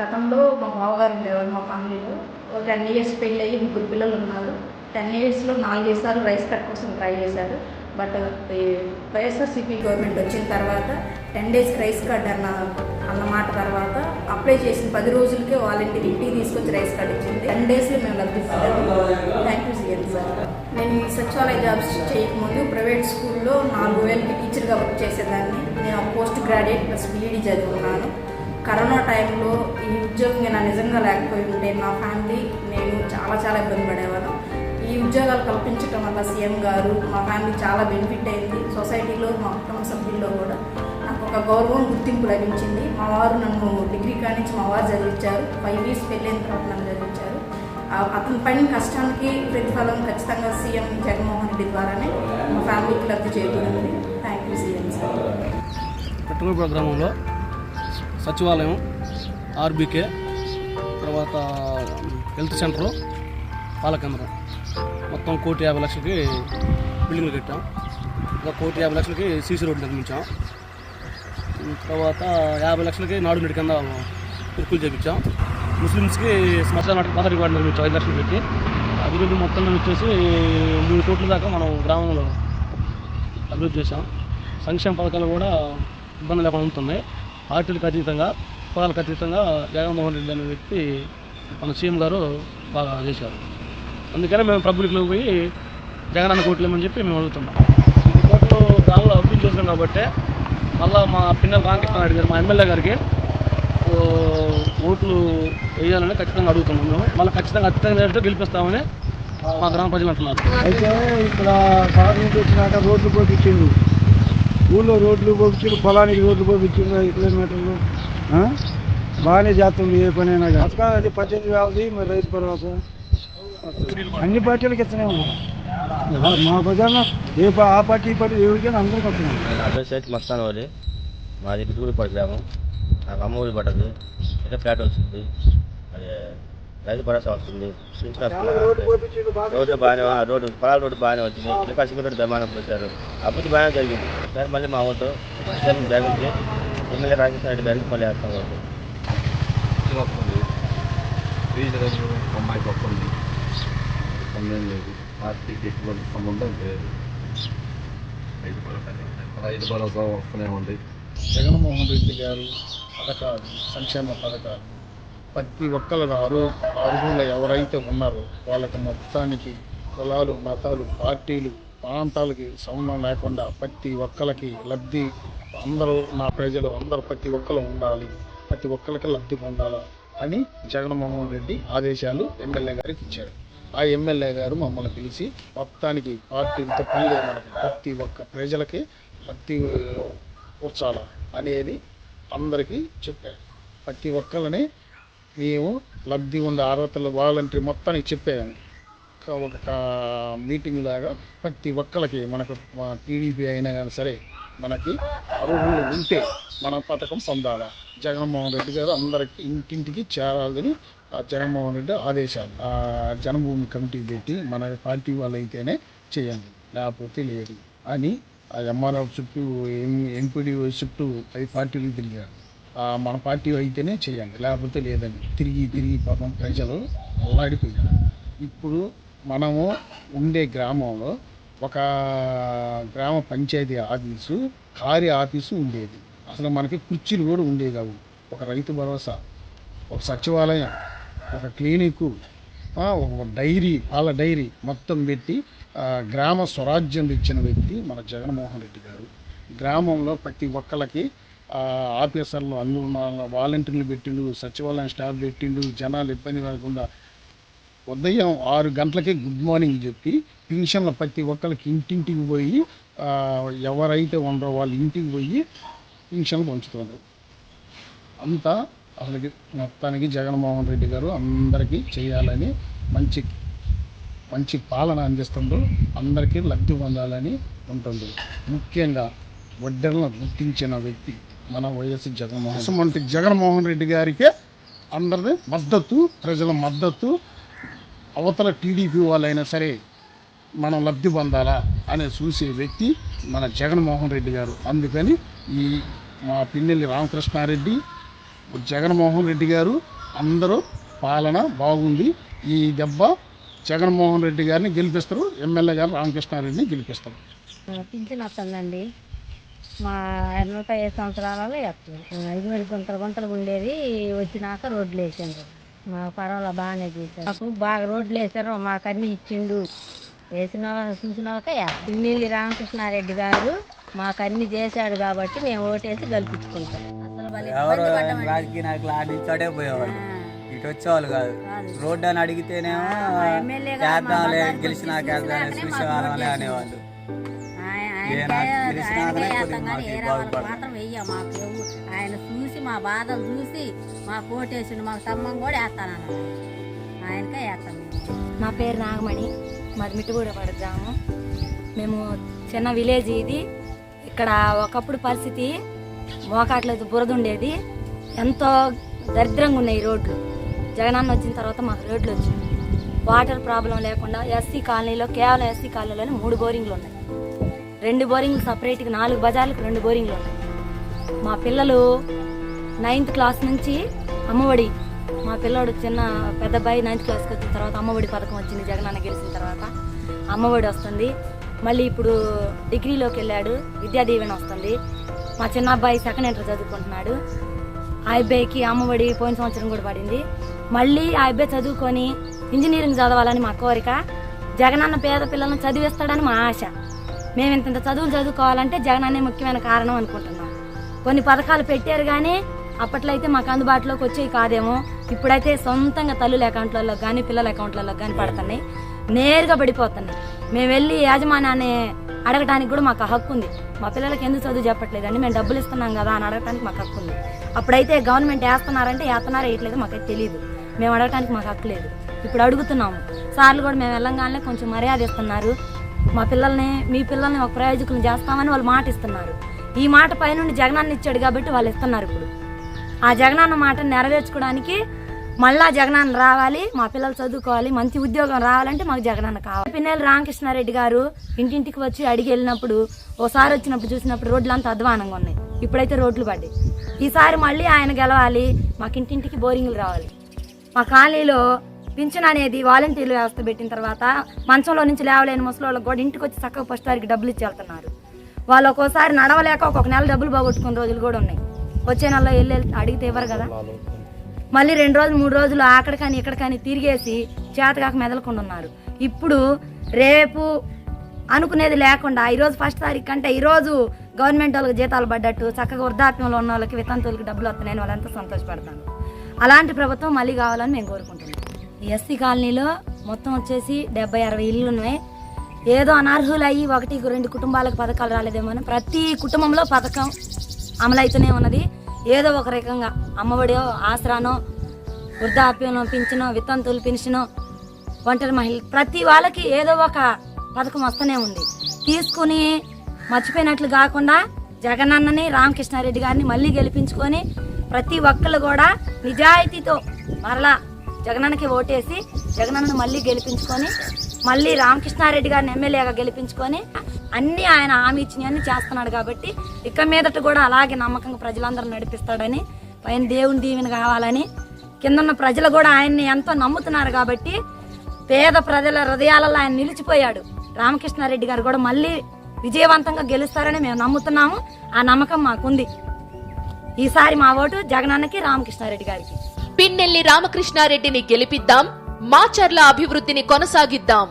గతంలో మా బావగారు ఉండేవారు మా ఫ్యామిలీలో ఒక టెన్ ఇయర్స్ పెళ్ళి అయ్యి ముగ్గురు పిల్లలు ఉన్నారు. టెన్ ఇయర్స్లో నాలుగు సార్లు రైస్ కట్ కోసం ట్రై చేశారు. బట్ వైఎస్ఆర్సీపీ గవర్నమెంట్ వచ్చిన తర్వాత టెన్ డేస్ రైస్ కార్డ్ అన్న అన్నమాట తర్వాత అప్లై చేసిన పది రోజులకే వాలంటీర్ ఇంటికి తీసుకొచ్చి రైస్ కార్డ్ ఇచ్చింది. టెన్ డేస్లో మేము లబ్ధి థ్యాంక్ యూ సీఎం సార్ నేను ఈ సచివాలయ జాబ్స్ చేయకముందు ప్రైవేట్ స్కూల్లో నాలుగు వేలకి టీచర్గా వర్క్ చేసేదాన్ని. నేను పోస్ట్ గ్రాడ్యుయేట్ ప్లస్ బీఈడీ చదువుకున్నాను. కరోనా టైంలో ఈ నిజంగా లేకపోయి ఉంటే నా ఫ్యామిలీ నేను చాలా చాలా ఇబ్బంది పడేవాళ్ళం. ఈ ఉద్యోగాలు కల్పించడం వల్ల సీఎం గారు మా ఫ్యామిలీ చాలా బెనిఫిట్ అయింది. సొసైటీలో మా కుటుంబ సభ్యుల్లో కూడా నాకు ఒక గౌరవం గుర్తింపు లభించింది. మా వారు నన్ను డిగ్రీ కానించి మా వారు చదివించారు. ఫైవ్ ఇయర్స్ పెళ్ళైన తర్వాత నన్ను చదివించారు. అతని పైన కష్టానికి ప్రతిఫలం ఖచ్చితంగా సీఎం జగన్మోహన్ రెడ్డి ద్వారానే మా ఫ్యామిలీకి లబ్ధి చేకూరింది. Thank you CM sir. పెట్టుబడి గ్రామంలో సచివాలయం ఆర్బీకే తర్వాత హెల్త్ సెంటరు పాలకేంద్రం మొత్తం కోటి యాభై లక్షలకి బిల్డింగ్లు కట్టాం. ఇంకా కోటి యాభై లక్షలకి సీసీ రోడ్డు నిర్మించాం. తర్వాత యాభై లక్షలకి నాడు నీటి కింద కుర్కులు చేపించాం. ముస్లిమ్స్కి శ్మశాన నాటక మొదటి వాడు నిర్మించాం ఐదు లక్షలు పెట్టి. అభివృద్ధి మొత్తం వచ్చేసి మూడు కోట్ల దాకా మనం గ్రామంలో అభివృద్ధి చేశాం. సంక్షేమ పథకాలు కూడా ఇబ్బంది లేకుండా ఉంటున్నాయి. పార్టీలకు అతీతంగా కులాలకు అతీతంగా జగన్మోహన్ రెడ్డి అనే వ్యక్తి మన సీఎం గారు బాగా చేశారు. అందుకనే మేము పబ్లిక్లో పోయి జగన్ అన్న కోట్లేమని చెప్పి మేము అడుగుతున్నాం. ఈ కోట్లు గ్రామంలో అభివృద్ధి చేసాం కాబట్టి మళ్ళీ మా పిన్నెల రామకృష్ణ నాయుడు గారు మా ఎమ్మెల్యే గారికి ఓట్లు వేయాలని ఖచ్చితంగా అడుగుతున్నాం మేము. మళ్ళీ ఖచ్చితంగా అత్యంత రేటుతో గెలిపిస్తామని మా గ్రామ ప్రజలు అంటున్నారు. అయితే ఇక్కడ సార్ వచ్చినాక రోడ్లు పోపించిండు ఊళ్ళో రోడ్లు పోపించిండు పొలానికి రోడ్లు పోపించిండు ఐదు కిలోమీటర్లు. బాగానే చేస్తుంది ఏ పని అయినా కానీ. అది పద్దెనిమిది వేలది మరి రైతు భరోసా. అన్ని పార్టీలకు ఇస్తూనే ఉన్నాం. మా ప్రజల్లో ఏ ఆ పార్టీ ఈ పార్టీ ఎవరికైనా అందరికి వస్తున్నాం. అడ్రస్ అయితే మస్తాన్ వాళ్ళే మాది పిట్టుకుడి పడి గ్రామం. నాకు అమ్మ ఊరి పట్టదు అయితే ఫ్లాట్ వస్తుంది. అదే రైతు భరోసా వస్తుంది. రోడ్డు బాగానే రోడ్డు పొలాల రోడ్డు బాగానే వచ్చింది. ఇంకా సిమెంట్ దమానం పెట్టారు అభివృద్ధి బాగానే జరిగింది. సరే మళ్ళీ మా ఊరితో బ్యాగుకి ఎమ్మెల్యే రాజకీయ రెడ్డి బ్యాగుకి మళ్ళీ వేస్తాం. వస్తుంది రీజనల్ అమ్మాయికి వస్తుంది సంబంధం లేదు. పార్టీకి ఎటువంటి సంబంధం లేదు. రైతు భరోసా రైతు భరోసా వస్తూనే ఉంది. జగన్మోహన్ రెడ్డి గారు పథకాలు సంక్షేమ పథకాలు ప్రతి ఒక్కరు అరు అర్హులు ఎవరైతే ఉన్నారో వాళ్ళకి మొత్తానికి కులాలు మతాలు పార్టీలు ప్రాంతాలకి సంబంధం లేకుండా ప్రతి ఒక్కరికి లబ్ధి అందరూ నా ప్రజలు అందరూ ప్రతి ఒక్కరు ఉండాలి. ప్రతి ఒక్కరికి లబ్ధి పొందాలి అని జగన్మోహన్ రెడ్డి ఆదేశాలు ఎమ్మెల్యే గారికి ఇచ్చారు. ఆ ఎమ్మెల్యే గారు మమ్మల్ని పిలిచి మొత్తానికి పార్టీలతో పని మనకి ప్రతి ఒక్క ప్రజలకి ప్రతి కూర్చాల అనేది అందరికీ చెప్పారు. ప్రతి ఒక్కరిని మేము లబ్ధి ఉండే అర్హతలు వాలంటరీ మొత్తానికి చెప్పాము. ఒక- మీటింగ్ లాగా ప్రతి ఒక్కరికి మనకు టీడీపీ అయినా కానీ సరే మనకి అర్హులు ఉంటే మన పథకం పొందాల? జగన్మోహన్ రెడ్డి గారు అందరికి ఇంటింటికి చేరాలని ఆ జగన్మోహన్ రెడ్డి ఆదేశాలు. ఆ కమిటీ పెట్టి మన పార్టీ వాళ్ళు అయితేనే చేయండి. లేకపోతే లేదు అని ఆ ఎంఆర్ఓ చుట్టూ ఎం ఎంపీడీ చుట్టూ అది పార్టీలు తిరిగారు. మన పార్టీ అయితేనే చేయండి. లేకపోతే లేదని తిరిగి తిరిగి పాపం ప్రజలు అల్లాడిపోయారు. ఇప్పుడు మనము ఉండే గ్రామంలో ఒక గ్రామ పంచాయతీ ఆఫీసు కార్య ఆఫీసు ఉండేది. అసలు మనకి కుర్చీలు కూడా ఉండేవి కావు. ఒక రైతు భరోసా ఒక సచివాలయం ఒక క్లినిక్ ఒక డైరీ పాల డైరీ మొత్తం పెట్టి గ్రామ స్వరాజ్యం ఇచ్చిన వ్యక్తి మన జగన్మోహన్ రెడ్డి గారు. గ్రామంలో ప్రతి ఒక్కళ్ళకి ఆఫీసర్లు అందరూ వాలంటీర్లు పెట్టిండు సచివాలయం స్టాఫ్ పెట్టిండు జనాలు ఇబ్బంది పడకుండా ఉదయం ఆరు గంటలకే గుడ్ మార్నింగ్ చెప్పి పెన్షన్ల ప్రతి ఒక్కరికి ఇంటింటికి పోయి ఎవరైతే ఉండరో వాళ్ళ ఇంటికి పోయి పెన్షన్లు పంచుతున్నారు. అంతా అసలుకి మొత్తానికి జగన్మోహన్ రెడ్డి గారు అందరికీ చేయాలని మంచి మంచి పాలన అందిస్తుండ్రు అందరికీ లబ్ధి పొందాలని ఉంటుంది ముఖ్యంగా వడ్డెలను గుర్తించిన వ్యక్తి మన వైఎస్ జగన్మోహన్ అటువంటి జగన్మోహన్ రెడ్డి గారికే అందరిది మద్దతు ప్రజల మద్దతు అవతల టీడీపీ వాళ్ళైనా సరే మనం లబ్ధి పొందాలా అని చూసే వ్యక్తి మన జగన్మోహన్ రెడ్డి గారు. అందుకని ఈ మా పిన్నెల్లి రామకృష్ణారెడ్డి జగన్మోహన్ రెడ్డి గారు అందరూ పాలన బాగుంది. ఈ దెబ్బ జగన్మోహన్ రెడ్డి గారిని గెలిపిస్తారు ఎమ్మెల్యే గారు రామకృష్ణారెడ్డిని గెలిపిస్తారు. పింఛన్ వస్తుందండి. మా నూట ఐదు సంవత్సరాలలో వస్తుంది. ఐదు వేల గుంతలు గుంతలు ఉండేది వచ్చినాక రోడ్లు వేసారు మా పర్వాలేదు బాగానే చేశారు. మాకు బాగా రోడ్లు వేసారు మాకు అన్ని ఇచ్చిండు. వేసిన వాళ్ళ- చూసిన వాళ్ళకే వేస్తాం. పిన్నెల్లి రామకృష్ణారెడ్డి గారు మాకు అన్ని చేశాడు కాబట్టి మేము ఓటేసి గెలిపించుకుంటాం. ఎవరు. రాజకీయ నాయకులు ఆడించాడే పోయేవాళ్ళు. ఇటు వచ్చేవాళ్ళు కాదు. రోడ్డు అని అడిగితేనేమో చేద్దాంలే బజార్కి గెలిచినా వచ్చి చేద్దాం చూసినాకనే మాకు చూసేవాళ్ళే ఓటు అనేవాళ్ళు. ఆయన- ఏ ఆయనకే- నాకు తెలిసినా ఆయనకే కానీ వేస్తాం కొద్దిగా మాకు. బాగుపడదు. మా బాధలు చూసి మా కోటేసిండు మాకు సమ్మం కూడా వేస్తానన్న ఆయనకే వేస్తాం నా పేరు నాగమణి. మాది మిట్టుగూడ పడతాము మేము చిన్న విలేజ్ ఇది. ఇక్కడ ఒకప్పుడు పరిస్థితి మోకాట్లేదు బురద ఉండేది. ఎంతో దరిద్రంగా ఉన్నాయి రోడ్లు. జగనన్న వచ్చిన తర్వాత మాకు రోడ్లు వచ్చింది వాటర్ ప్రాబ్లం లేకుండా ఎస్సీ కాలనీలో కేవలం ఎస్సీ కాలనీలోనే మూడు బోరింగ్లు ఉన్నాయి. రెండు బోరింగ్లు సపరేట్గా నాలుగు బజార్లకు రెండు బోరింగ్లు ఉన్నాయి. మా పిల్లలు నైన్త్ క్లాస్ నుంచి అమ్మఒడి. మా పిల్లోడు చిన్న పెద్ద అబ్బాయి నైన్త్ క్లాస్కి వచ్చిన తర్వాత అమ్మఒడి పథకం వచ్చింది జగనన్న గెలిచిన తర్వాత. అమ్మఒడి వస్తుంది. మళ్ళీ ఇప్పుడు డిగ్రీలోకి వెళ్ళాడు విద్యా దీవెన వస్తుంది. మా చిన్న అబ్బాయి సెకండ్ ఇంటర్ చదువుకుంటున్నాడు. ఆ అబ్బాయికి అమ్మఒడి పోయిన సంవత్సరం కూడా పడింది. మళ్ళీ ఆ అబ్బాయి చదువుకొని ఇంజనీరింగ్ చదవాలని మా కోరిక. జగనన్న పేద పిల్లలను చదివిస్తాడని మా ఆశ. మేము ఇంత ఇంత చదువులు చదువుకోవాలంటే జగనన్నే ముఖ్యమైన కారణం అనుకుంటున్నాం. కొన్ని పథకాలు పెట్టారు కానీ అప్పట్లో అయితే మాకు అందుబాటులోకి వచ్చేవి కాదేమో ఇప్పుడైతే సొంతంగా తల్లుల అకౌంట్లలో కానీ పిల్లల అకౌంట్లలో కానీ పడుతున్నాయి. నేరుగా పడిపోతున్నాయి. మేము వెళ్ళి యాజమాన్యాన్ని అడగడానికి కూడా మాకు హక్కు ఉంది. మా పిల్లలకి ఎందుకు చదువు చెప్పట్లేదండి మేము డబ్బులు ఇస్తున్నాం కదా అని అడగడానికి మాకు హక్కు ఉంది. అప్పుడైతే గవర్నమెంట్ వేస్తున్నారంటే వేస్తున్నారో వేయట్లేదు మాకైతే తెలియదు మేము అడగడానికి మాకు హక్కు లేదు. ఇప్పుడు అడుగుతున్నాము. సార్లు కూడా మేము వెళ్ళంగానే కొంచెం మర్యాద ఇస్తున్నారు. మా పిల్లల్ని మీ పిల్లల్ని ఒక ప్రయోజకులు చేస్తామని వాళ్ళు మాట ఇస్తున్నారు. ఈ మాట పైనుండి జగనాన్ని ఇచ్చాడు కాబట్టి వాళ్ళు ఇస్తున్నారు ఇప్పుడు. ఆ జగనన్న మాట నెరవేర్చుకోవడానికి మళ్ళా జగనన్న రావాలి మా పిల్లలు చదువుకోవాలి మంచి ఉద్యోగం రావాలంటే మాకు జగనన్న కావాలి. పిన్నెల రామకృష్ణారెడ్డి గారు ఇంటింటికి వచ్చి అడిగి వెళ్ళినప్పుడు ఓసారి వచ్చినప్పుడు చూసినప్పుడు రోడ్లు అంతా అధ్వానంగా ఉన్నాయి. ఇప్పుడైతే రోడ్లు పడ్డాయి. ఈసారి మళ్ళీ ఆయన గెలవాలి మాకు ఇంటింటికి బోరింగ్లు రావాలి. మా కాలనీలో పింఛన్ అనేది వాలంటీర్లు వ్యవస్థ పెట్టిన తర్వాత మంచంలో నుంచి లేవలేని ముసలోళ్ళకి కూడా ఇంటికి వచ్చి చక్కగా ఫస్ట్ వారికి డబ్బులు ఇచ్చి వెళ్తున్నారు. వాళ్ళు ఒక్కోసారి నడవలేక ఒక్కొక్క నెల డబ్బులు పోగొట్టుకున్న రోజులు కూడా ఉన్నాయి. వచ్చే నెలలో వెళ్ళి అడిగితే ఇవ్వరు కదా. మళ్ళీ రెండు రోజులు మూడు రోజులు అక్కడ కానీ ఇక్కడ కానీ తిరిగేసి చేతకాక మెదలకుండా ఉన్నారు. ఇప్పుడు రేపు అనుకునేది లేకుండా ఈరోజు ఫస్ట్ తారీఖు కంటే ఈరోజు గవర్నమెంట్ వాళ్ళకి జీతాలు పడ్డట్టు చక్కగా వృద్ధాప్యంలో ఉన్న వాళ్ళకి వితంతువులకి డబ్బులు వస్తున్నాయని వాళ్ళంతా సంతోషపడతాను అలాంటి ప్రభుత్వం మళ్ళీ కావాలని మేము కోరుకుంటున్నాం. ఈ ఎస్సీ కాలనీలో మొత్తం వచ్చేసి డెబ్బై అరవై ఇళ్ళు ఉన్నాయి. ఏదో అనర్హులయ్యి ఒకటి రెండు కుటుంబాలకు పథకాలు రాలేదేమో అని ప్రతి కుటుంబంలో పథకం అమలైతూనే ఉన్నది. ఏదో ఒక రకంగా అమ్మఒడియో ఆసరానో వృద్ధాప్యంలో పింఛనో వితంతులు పెన్షనో ఒంటరి మహిళ ప్రతి వాళ్ళకి ఏదో ఒక పథకం వస్తూనే ఉంది. తీసుకుని మర్చిపోయినట్లు కాకుండా జగనన్నని రామకృష్ణారెడ్డి గారిని మళ్ళీ గెలిపించుకొని ప్రతి ఒక్కళ్ళు కూడా నిజాయితీతో మరలా జగనన్నకి ఓటేసి జగనన్నను మళ్ళీ గెలిపించుకొని మళ్ళీ రామకృష్ణారెడ్డి గారిని ఎమ్మెల్యేగా గెలిపించుకొని అన్ని ఆయన హామీ ఇచ్చినవన్నీ చేస్తున్నాడు కాబట్టి ఇక మీదట కూడా అలాగే నమ్మకంగా ప్రజలందరూ నడిపిస్తాడని పైన దేవుని దీవెన కావాలని కిందన్న ప్రజలు కూడా ఆయన్ని ఎంతో నమ్ముతున్నారు కాబట్టి పేద ప్రజల హృదయాలలో ఆయన నిలిచిపోయాడు. రామకృష్ణారెడ్డి గారు కూడా మళ్ళీ విజయవంతంగా గెలుస్తారని మేము నమ్ముతున్నాము. ఆ నమ్మకం మాకుంది. ఈసారి మా ఓటు జగనన్నకి రామకృష్ణారెడ్డి గారికి. పిన్నెల్లి రామకృష్ణారెడ్డిని గెలిపిద్దాం మాచర్ల అభివృద్ధిని కొనసాగిద్దాం.